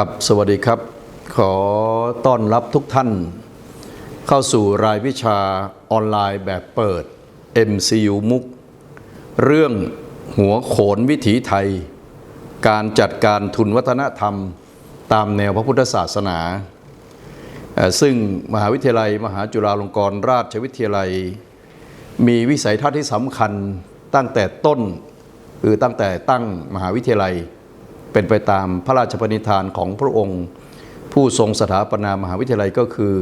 ครับ สวัสดีครับ ขอต้อนรับทุกท่าน เข้าสู่รายวิชาออนไลน์แบบเปิด MCU มุก เรื่องหัวโขนวิถีไทย การจัดการทุนวัฒนธรรมตามแนวพระพุทธศาสนา ซึ่งมหาวิทยาลัย มหาจุฬาลงกรณราชวิทยาลัย มีวิสัยทัศน์ที่สำคัญตั้งแต่ต้น คือตั้งแต่ตั้งมหาวิทยาลัย เป็นไปตามพระราชปณิธานของพระองค์ ผู้ทรงสถาปนามหาวิทยาลัยก็คือ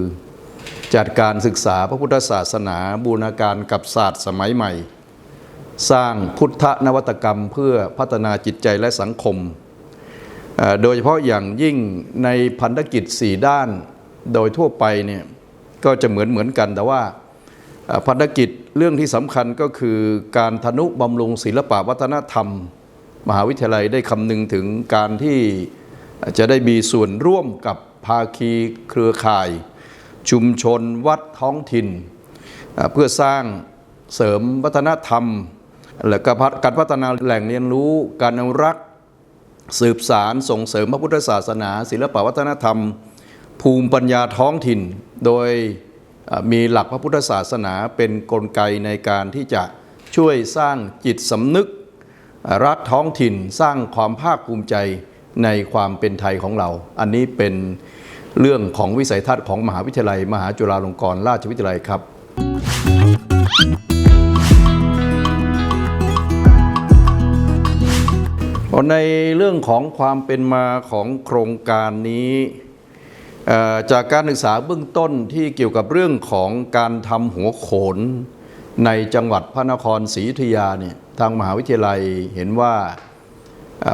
จัดการศึกษาพระพุทธศาสนาบูรณาการกับศาสตร์สมัยใหม่ สร้างพุทธนวัตกรรมเพื่อพัฒนาจิตใจและสังคม โดยเฉพาะอย่างยิ่งในพันธกิจ4ด้านโดยทั่วไปเนี่ยก็จะเหมือนเหมือนกันแต่ว่าพันธกิจเรื่องที่สำคัญก็คือการทนุบำรุงศิลปะวัฒนธรรม มหาวิทยาลัยได้คำนึงถึงการที่จะได้มีส่วนร่วมกับภาคีเครือข่าย ชุมชนวัดท้องถิ่น เพื่อสร้างเสริมวัฒนธรรม และการพัฒนาแหล่งเรียนรู้ การอนุรักษ์สืบสารส่งเสริมพระพุทธศาสนา ศิลปวัฒนธรรม ภูมิปัญญาท้องถิ่น โดยมีหลักพระพุทธศาสนาเป็นกลไกในการที่จะช่วยสร้างจิตสำนึก รักท้องถิ่นสร้างความภาคภูมิใจในความเป็นไทยของเรา อันนี้เป็นเรื่องของวิสัยทัศน์ของมหาวิทยาลัย มหาจุฬาลงกรณราชวิทยาลัยครับ ในเรื่องของความเป็นมาของโครงการนี้จากการศึกษาเบื้องต้นที่เกี่ยวกับเรื่องของการทำหัวโขนในจังหวัดพระนครศรีอยุธยาเนี่ย ทางมหาวิทยาลัยเห็นว่า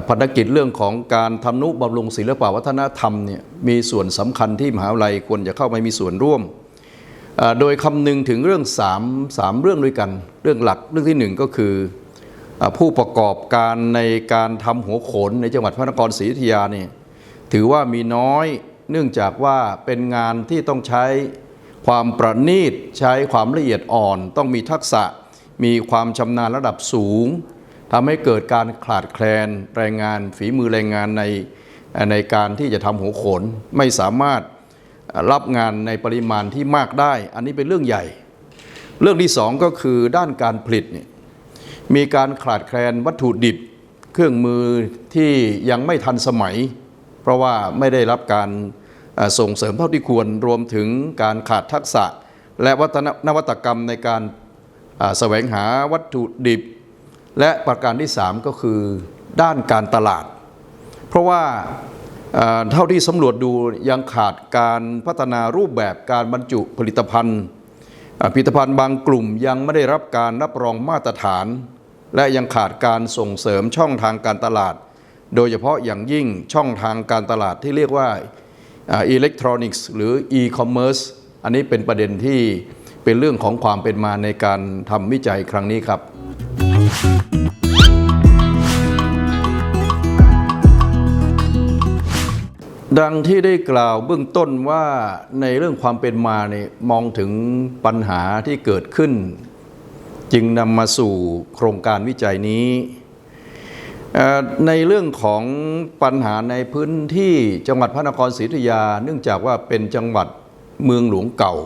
ภารกิจเรื่องของการทำนุบำรุงศิลปวัฒนธรรมเนี่ยมีส่วนสำคัญที่มหาวิทยาลัยควรจะเข้าไปมีส่วนร่วม โดยคำนึงถึงเรื่องสามสามเรื่องด้วยกัน เรื่องหลักเรื่องที่หนึ่งก็คือเอ่อผู้ประกอบการในการทำหัวโขนในจังหวัดพระนครศรีอยุธยาเนี่ยถือว่ามีน้อยเนื่องจากว่าเป็นงานที่ต้องใช้ความประณีตใช้ความละเอียดอ่อน ต้องมีทักษะ มีความชำนาญระดับสูงทำให้เกิดการขาดแคลนแรงงานฝีมือแรงงานในในการที่จะทำหัวโขนไม่สามารถรับงานในปริมาณที่มากได้ อันนี้เป็นเรื่องใหญ่ เรื่องที่สองก็คือด้านการผลิตเนี่ยมีการขาดแคลนวัตถุดิบ เครื่องมือที่ยังไม่ทันสมัย เพราะว่าไม่ได้รับการส่งเสริมเท่าที่ควรรวมถึงการขาดทักษะ และวัฒนนวัตกรรมในการ แสวงหาวัตถุดิบ และประการที่สามก็คือด้านการตลาด เพราะว่าเท่าที่สำรวจดูยังขาดการพัฒนารูปแบบการบรรจุผลิตภัณฑ์ ผลิตภัณฑ์บางกลุ่มยังไม่ได้รับการรับรองมาตรฐาน และยังขาดการส่งเสริมช่องทางการตลาด โดยเฉพาะอย่างยิ่งช่องทางการตลาดที่เรียกว่าอิเล็กทรอนิกส์หรือ e-commerce อันนี้เป็นประเด็นที่ เป็นเรื่องของความเป็นมาในการทำวิจัยครั้งนี้ครับดังที่ได้กล่าวเบื้องต้นว่าในเรื่องความเป็นมาเนี่ยมองถึงปัญหาที่เกิดขึ้น จึงนำมาสู่โครงการวิจัยนี้ ในเรื่องของปัญหาในพื้นที่จังหวัดพระนครศรีอยุธยา เนื่องจากว่าเป็นจังหวัดเมืองหลวงเก่า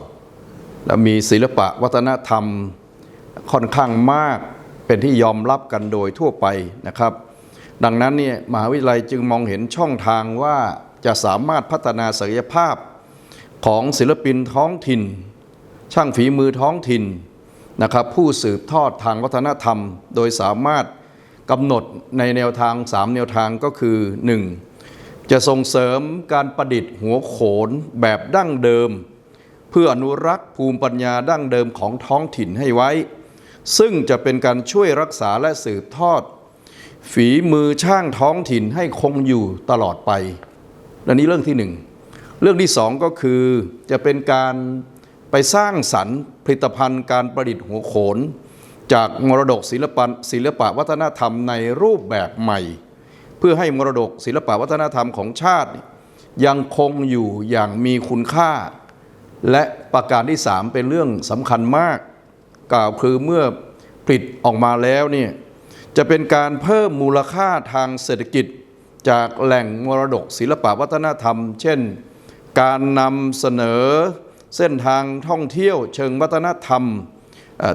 และมีศิลปะวัฒนธรรมค่อนข้างมากเป็นที่ยอมรับกันโดยทั่วไปนะครับ ดังนั้นเนี่ยมหาวิทยาลัยจึงมองเห็นช่องทางว่าจะสามารถพัฒนาศักยภาพของศิลปินท้องถิ่น ช่างฝีมือท้องถิ่นนะครับ ผู้สืบทอดทางวัฒนธรรม โดยสามารถกำหนดในแนวทาง 3 แนวทางก็คือ 1. จะส่งเสริมการประดิษฐ์หัวโขนแบบดั้งเดิม เพื่ออนุรักษ์ภูมิปัญญาดั้งเดิมของท้องถิ่นให้ไว้ ซึ่งจะเป็นการช่วยรักษาและสืบทอด ฝีมือช่างท้องถิ่นให้คงอยู่ตลอดไปและนี้เรื่องที่หนึ่งเรื่องที่สองก็คือจะเป็นการไปสร้างสรรค์ผลิตภัณฑ์การประดิษฐ์หัวโขน จากมรดกศิลปะศิลปะวัฒนธรรมในรูปแบบใหม่ เพื่อให้มรดกศิลปะวัฒนธรรมของชาติ ยังคงอยู่อย่างมีคุณค่า และประการที่สามเป็นเรื่องสำคัญมาก กล่าวคือเมื่อผลิตออกมาแล้วเนี่ยจะเป็นการเพิ่มมูลค่าทางเศรษฐกิจจากแหล่งมรดกศิลปวัฒนธรรม เช่น การนำเสนอเส้นทางท่องเที่ยวเชิงวัฒนธรรม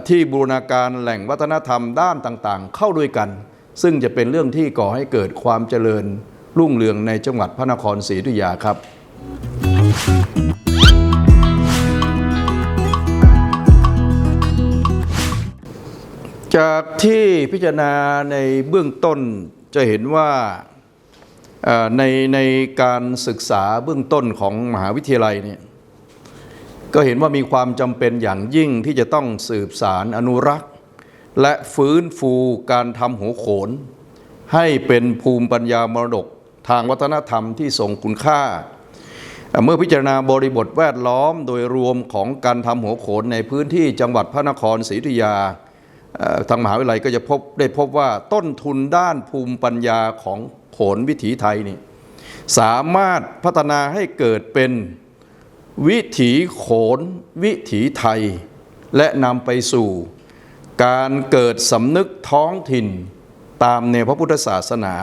ที่บูรณาการแหล่งวัฒนธรรมด้านต่างๆ เข้าด้วยกัน ซึ่งจะเป็นเรื่องที่ก่อให้เกิดความเจริญรุ่งเรืองในจังหวัดพระนครศรีอยุธยาครับ จากที่พิจารณาในเบื้องต้นจะเห็นว่าในในการศึกษาเบื้องต้นของมหาวิทยาลัยเนี่ยก็เห็นว่ามีความจำเป็นอย่างยิ่งที่จะต้องสืบสารอนุรักษ์ และฟื้นฟูการทำหัวโขน ให้เป็นภูมิปัญญามรดกทางวัฒนธรรมที่ทรงคุณค่า เมื่อพิจารณาบริบทแวดล้อมโดยรวมของการทำหัวโขนในพื้นที่จังหวัดพระนครศรีอยุธยา ทางมหาวิทยาลัยก็จะพบได้พบว่าต้นทุนด้านภูมิปัญญาของโขนวิถีไทยนี่สามารถพัฒนาให้เกิดเป็นวิถีโขนวิถีไทย และนำไปสู่การเกิดสำนึกท้องถิ่น ตามแนวพระพุทธศาสนา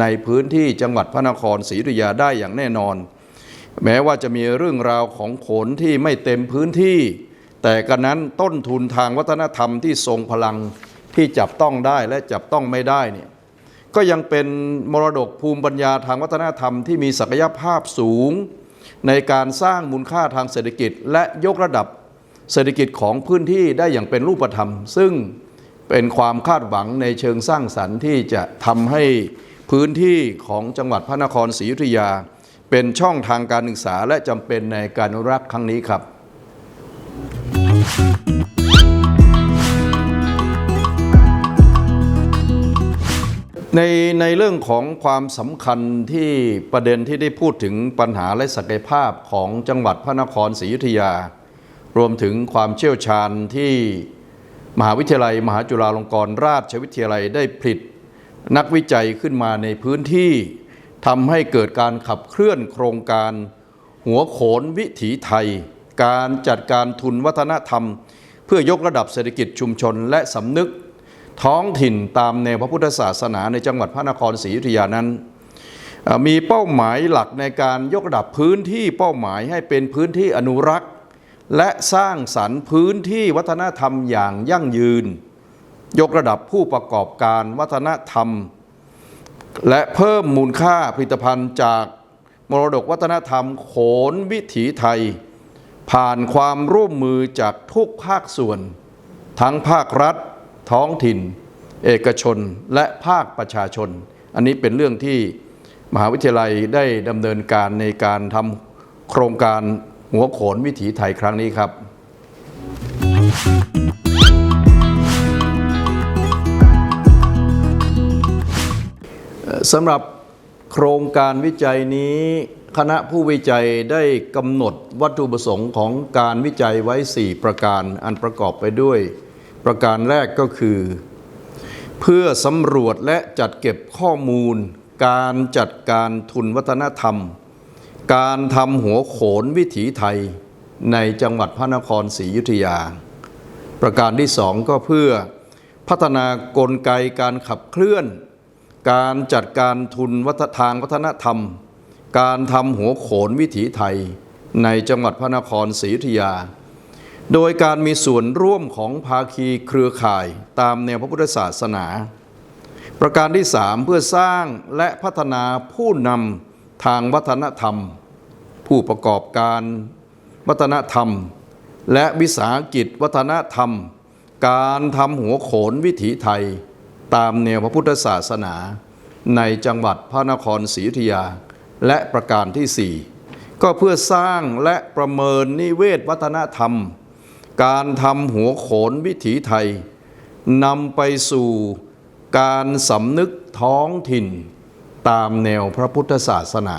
ในพื้นที่จังหวัดพระนครศรีอยุธยาได้อย่างแน่นอน แม้ว่าจะมีเรื่องราวของโขนที่ไม่เต็มพื้นที่ แต่กันนั้นต้นทุนทางวัฒนธรรมที่ทรงพลังที่จับต้องได้และจับต้องไม่ได้เนี่ยก็ยังเป็นมรดกภูมิปัญญาทางวัฒนธรรมที่มีศักยภาพสูง ในการสร้างมูลค่าทางเศรษฐกิจ และยกระดับเศรษฐกิจของพื้นที่ได้อย่างเป็นรูปธรรม ซึ่งเป็นความคาดหวังในเชิงสร้างสรรค์ที่จะทำให้พื้นที่ของจังหวัดพระนครศรีอยุธยา เป็นช่องทางการศึกษาและจำเป็นในการอนุรักษ์ครั้งนี้ครับ ในในเรื่องของความสำคัญที่ประเด็นที่ได้พูดถึงปัญหาและศักยภาพของจังหวัดพระนครศรีอยุธยา รวมถึงความเชี่ยวชาญที่มหาวิทยาลัย มหาจุฬาลงกรณราชวิทยาลัยได้ผลิต นักวิจัยขึ้นมาในพื้นที่ทำให้เกิดการขับเคลื่อนโครงการ หัวโขนวิถีไทย การจัดการทุนวัฒนธรรม เพื่อยกระดับเศรษฐกิจชุมชนและสำนึกท้องถิ่นตามแนวพระพุทธศาสนาในจังหวัดพระนครศรีอยุธยานั้น มีเป้าหมายหลักในการยกระดับพื้นที่เป้าหมายให้เป็นพื้นที่อนุรักษ์ และสร้างสรรค์พื้นที่วัฒนธรรมอย่างยั่งยืน ยกระดับผู้ประกอบการวัฒนธรรม และเพิ่มมูลค่าผลิตภัณฑ์จากมรดกวัฒนธรรมโขนวิถีไทย ผ่านความร่วมมือจากทุกภาคส่วน ทั้งภาครัฐ ท้องถิ่น เอกชนและภาคประชาชน อันนี้เป็นเรื่องที่มหาวิทยาลัยได้ดำเนินการในการทำโครงการหัวโขนวิถีไทยครั้งนี้ครับสำหรับโครงการวิจัยนี้ คณะผู้วิจัยได้กำหนดวัตถุประสงค์ของการวิจัยไว้ 4 ประการอันประกอบไปด้วย ประการแรกก็คือ เพื่อสำรวจและจัดเก็บข้อมูล การจัดการทุนวัฒนธรรม การทำหัวโขนวิถีไทย ในจังหวัดพระนครศรีอยุธยา ประการที่สองก็เพื่อพัฒนากลไกการขับเคลื่อน การจัดการทุนวัฒทางวัฒนธรรม การทำหัวโขนวิถีไทยในจังหวัดพระนครศรีอยุธยา โดยการมีส่วนร่วมของภาคีเครือข่ายตามแนวพระพุทธศาสนา ประการที่สามเพื่อสร้างและพัฒนาผู้นำทางวัฒนธรรม ผู้ประกอบการวัฒนธรรม และวิสาหกิจวัฒนธรรม การทำหัวโขนวิถีไทย ตามแนวพระพุทธศาสนา ในจังหวัดพระนครศรีอยุธยา และประการที่สี่ก็เพื่อสร้างและประเมินนิเวศวัฒนธรรม การทำหัวโขนวิถีไทยนำไปสู่การสำนึกท้องถิ่น ตามแนวพระพุทธศาสนา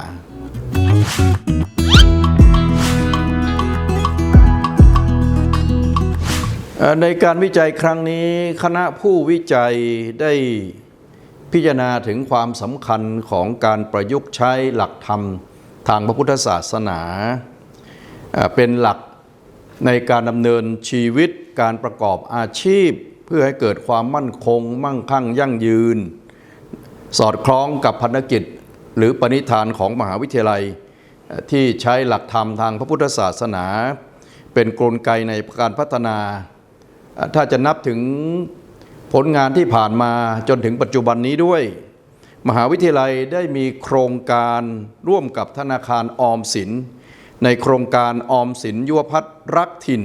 ในการวิจัยครั้งนี้คณะผู้วิจัยได้ พิจารณาถึงความสำคัญของการประยุกต์ใช้หลักธรรมทางพระพุทธศาสนา เป็นหลักในการดำเนินชีวิตการประกอบอาชีพ เพื่อให้เกิดความมั่นคง มั่งคั่งยั่งยืน สอดคล้องกับพันธกิจ หรือปณิธานของมหาวิทยาลัย ที่ใช้หลักธรรมทางพระพุทธศาสนา เป็นกลไกในการพัฒนา ถ้าจะนับถึง ผลงานที่ผ่านมาจนถึงปัจจุบันนี้ด้วย มหาวิทยาลัยได้มีโครงการร่วมกับธนาคารออมสิน ในโครงการออมสินยุวพัฒน์รักถิ่น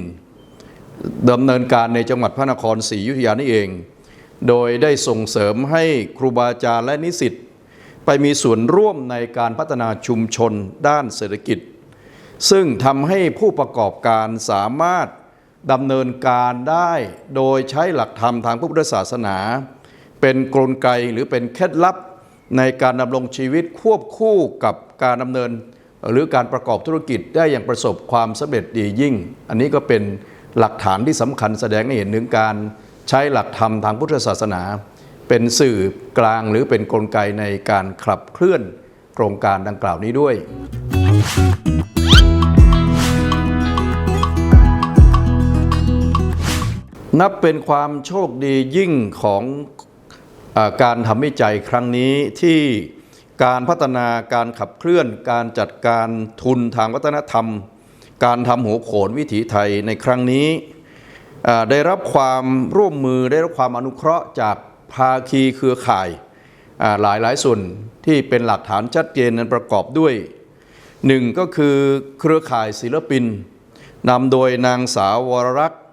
ดำเนินการในจังหวัดพระนครศรีอยุธยานี่เอง โดยได้ส่งเสริมให้ครูบาอาจารย์และนิสิตไปมีส่วนร่วมในการพัฒนาชุมชนด้านเศรษฐกิจ ซึ่งทำให้ผู้ประกอบการสามารถ ดำเนินการได้โดยใช้หลักธรรมทางพระพุทธศาสนา เป็นกลไกหรือเป็นเคล็ดลับในการดำรงชีวิตควบคู่กับการดำเนิน หรือการประกอบธุรกิจได้อย่างประสบความสำเร็จดียิ่ง อันนี้ก็เป็นหลักฐานที่สำคัญแสดงให้เห็นถึงการใช้หลักธรรมทางพุทธศาสนา เป็นสื่อกลางหรือเป็นกลไกในการขับเคลื่อนโครงการดังกล่าวนี้ด้วย นับเป็นความโชคดียิ่งของอการทำวิจัยครั้งนี้ที่การพัฒนาการขับเคลื่อน การจัดการทุนทางวัฒนธรรม การทำหัวโขนวิถีไทยในครั้งนี้ ได้รับความร่วมมือได้รับความอนุเคราะห์จากภาคีเครือข่ายหลายหลายส่วนที่เป็นหลักฐานชัดเจนนั้นประกอบด้วยหนึ่งก็คือเครือข่ายศิลปินนำโดยนางสาววรรักษ์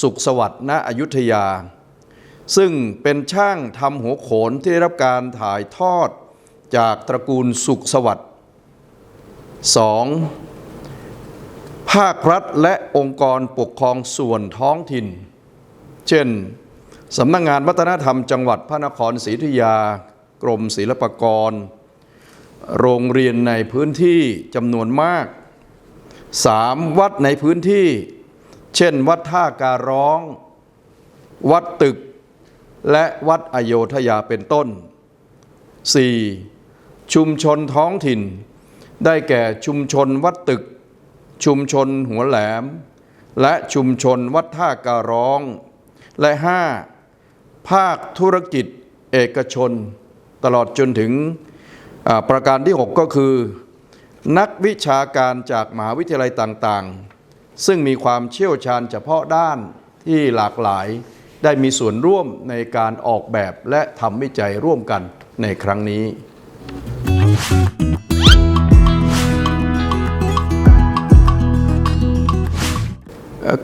สุขสวัสดิ์ณอยุธยา ซึ่งเป็นช่างทำหัวโขนที่ได้รับการถ่ายทอดจากตระกูลสุขสวัสดิ์ 2. ภาครัฐและองค์กรปกครองส่วนท้องถิ่น เช่น สำนักงงานวัฒนธรรมจังหวัดพระนครศรีอยุธยา กรมศิลปากร โรงเรียนในพื้นที่จำนวนมาก 3. วัดในพื้นที่ เช่น วัดท่าการร้อง วัดตึก และวัดอโยธยาเป็นต้น 4. ชุมชนท้องถิ่น ได้แก่ชุมชนวัดตึก ชุมชนหัวแหลม และชุมชนวัดท่าการร้อง และ 5. ภาคธุรกิจเอกชน ตลอดจนถึงประการที่ 6 ก็คือ นักวิชาการจากมหาวิทยาลัยต่างๆ ซึ่งมีความเชี่ยวชาญเฉพาะด้านที่หลากหลายได้มีส่วนร่วมในการออกแบบและทำวิจัยร่วมกันในครั้งนี้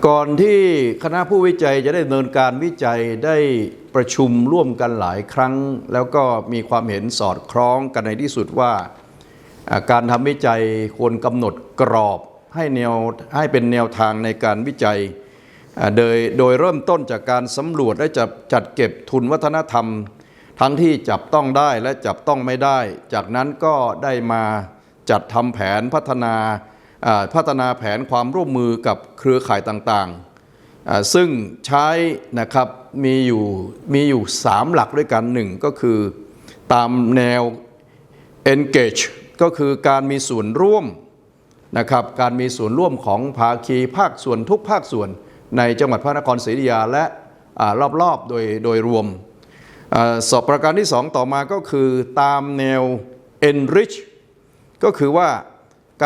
ก่อนที่คณะผู้วิจัยจะได้ดำเนินการวิจัยได้ประชุมร่วมกันหลายครั้ง แล้วก็มีความเห็นสอดคล้องกันในที่สุดว่า การทำวิจัยควรกำหนดกรอบ ให้แนวให้เป็นแนวทางในการวิจัยโดยโดยเริ่มต้นจากการสำรวจและจัดจัดเก็บทุนวัฒนธรรม ทั้งที่จับต้องได้และจับต้องไม่ได้ จากนั้นก็ได้มาจัดทำแผนพัฒนาพัฒนาแผนความร่วมมือกับเครือข่ายต่างๆ ซึ่งใช้นะครับมีอยู่มีอยู่ 3 หลักด้วยกันหนึ่งก็คือตามแนว engage ก็คือการมีส่วนร่วม นะครับการมีส่วนร่วมของภาคีภาคส่วนทุกภาคส่วน ในจังหวัดพระนครศรีอยุธยาและอรอบๆโดยโดยรวมอสอบประการที่ 2 ต่อมาก็คือตามแนว enrich ก็คือว่า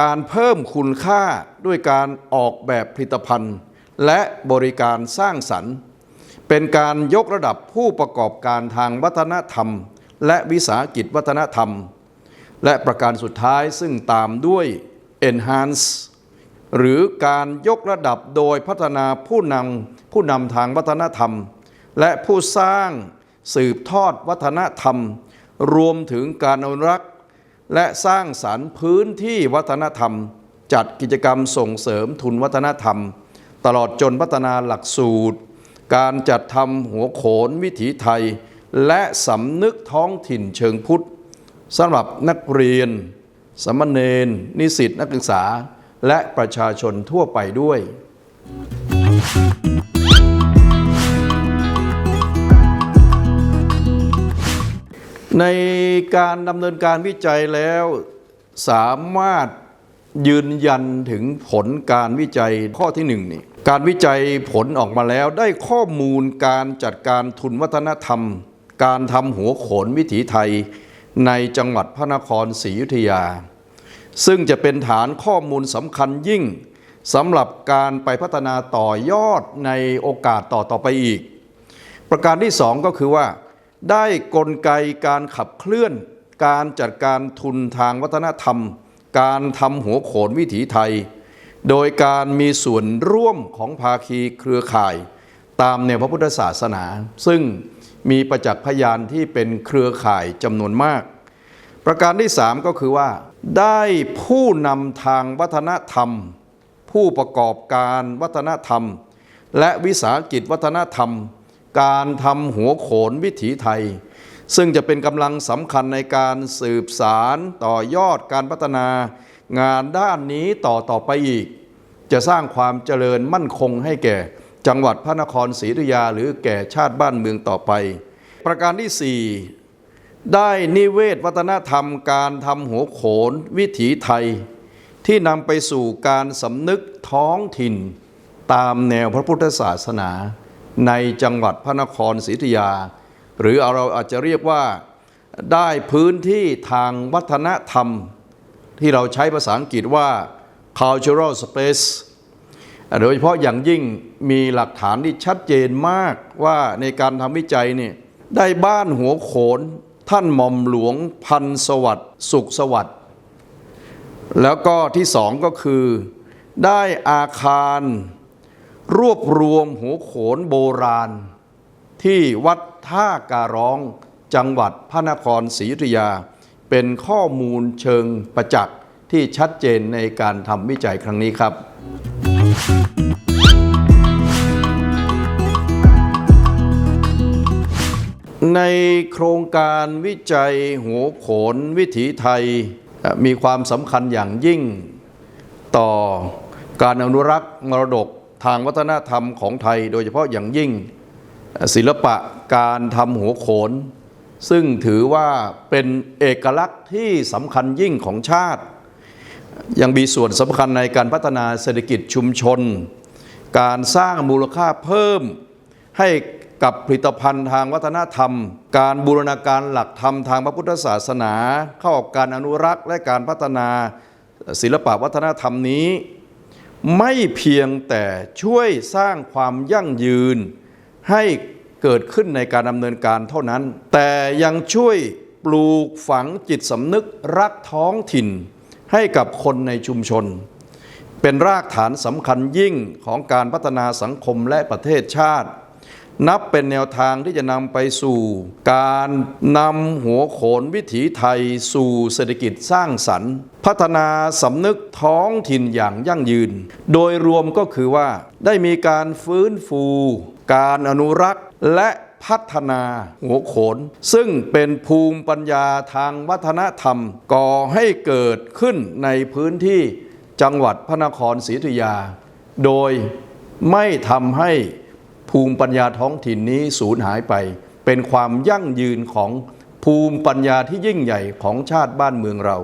การเพิ่มคุณค่าด้วยการออกแบบผลิตภัณฑ์ และบริการสร้างสรรค์ เป็นการยกระดับผู้ประกอบการทางวัฒนธรรม และวิสาหกิจวัฒนธรรม และประการสุดท้ายซึ่งตามด้วย enhance หรือการยกระดับโดยพัฒนาผู้นำผู้นำทางวัฒนธรรม และผู้สร้างสืบทอดวัฒนธรรม รวมถึงการอนุรักษ์ และสร้างสรรค์พื้นที่วัฒนธรรม จัดกิจกรรมส่งเสริมทุนวัฒนธรรม ตลอดจนพัฒนาหลักสูตร การจัดทำหัวโขนวิถีไทย และสำนึกท้องถิ่นเชิงพุทธสำหรับนักเรียน สามเณรนิสิตนักศึกษา และประชาชนทั่วไปด้วย ในการดำเนินการวิจัยแล้วสามารถยืนยันถึงผลการวิจัยข้อที่หนึ่งนี่การวิจัยผลออกมาแล้วได้ข้อมูลการจัดการทุนวัฒนธรรม การทำหัวโขนวิถีไทย ในจังหวัดพระนครศรีอยุธยา ซึ่งจะเป็นฐานข้อมูลสำคัญยิ่งสำหรับการไปพัฒนาต่อยอดในโอกาสต่อต่อไปอีก ประการที่สองก็คือว่า ได้กลไกการขับเคลื่อน การจัดการทุนทางวัฒนธรรม การทำหัวโขนวิถีไทย โดยการมีส่วนร่วมของภาคีเครือข่าย ตามแนวพระพุทธศาสนา ซึ่ง มีประจักษ์พยานที่เป็นเครือข่ายจำนวนมาก ประการที่สามก็คือว่า ได้ผู้นำทางวัฒนธรรม ผู้ประกอบการวัฒนธรรม และวิสาหกิจวัฒนธรรม การทำหัวโขนวิถีไทย ซึ่งจะเป็นกำลังสำคัญในการสืบสารต่อยอดการพัฒนางานด้านนี้ต่อต่อไปอีก จะสร้างความเจริญมั่นคงให้แก่ จังหวัดพระนครศรีอยุธยาหรือแก่ชาติบ้านเมืองต่อไป ประการที่ 4 ได้นิเวศวัฒนธรรมการทำหัวโขนวิถีไทย ที่นำไปสู่การสำนึกท้องถิ่น ตามแนวพระพุทธศาสนา ในจังหวัดพระนครศรีอยุธยา หรือเราอาจจะเรียกว่าได้พื้นที่ทางวัฒนธรรม ที่เราใช้ภาษาอังกฤษว่า cultural space โดยเฉพาะอย่างยิ่งมีหลักฐานที่ชัดเจนมากว่าในการทำวิจัยนี่ได้บ้านหัวโขน ท่านหม่อมหลวงพันสวัสดิ์สุขสวัสดิ์แล้วก็ที่สองก็คือ ได้อาคาร รวบรวมหัวโขนโบราณ ที่วัดท่าการร้องจังหวัดพระนครศรีอยุธยา เป็นข้อมูลเชิงประจักษ์ที่ชัดเจนในการทำวิจัยครั้งนี้ครับ ในโครงการวิจัยหัวโขนวิถีไทยมีความสำคัญอย่างยิ่งต่อการอนุรักษ์มรดกทางวัฒนธรรมของไทย โดยเฉพาะอย่างยิ่งศิลปะการทำหัวโขน ซึ่งถือว่าเป็นเอกลักษณ์ที่สำคัญยิ่งของชาติ ยังมีส่วนสำคัญในการพัฒนาเศรษฐกิจชุมชน การสร้างมูลค่าเพิ่มให้กับผลิตภัณฑ์ทางวัฒนธรรม การบูรณาการหลักธรรมทางพระพุทธศาสนา เข้ากับการอนุรักษ์และการพัฒนาศิลปวัฒนธรรมนี้ ไม่เพียงแต่ช่วยสร้างความยั่งยืน ให้เกิดขึ้นในการดำเนินการเท่านั้น แต่ยังช่วยปลูกฝังจิตสำนึกรักท้องถิ่น ให้กับคนในชุมชน เป็นรากฐานสำคัญยิ่งของการพัฒนาสังคมและประเทศชาติ นับเป็นแนวทางที่จะนำไปสู่ การนำหัวโขนวิถีไทยสู่เศรษฐกิจสร้างสรรค์ พัฒนาสำนึกท้องถิ่นอย่างยั่งยืน โดยรวมก็คือว่าได้มีการฟื้นฟู การอนุรักษ์และ พัฒนาหัวโขน ซึ่งเป็นภูมิปัญญาทางวัฒนธรรม ก่อให้เกิดขึ้นในพื้นที่จังหวัดพระนครศรีอยุธยา โดยไม่ทำให้ภูมิปัญญาท้องถิ่นนี้สูญหายไป เป็นความยั่งยืนของภูมิปัญญาที่ยิ่งใหญ่ของชาติบ้านเมืองเรา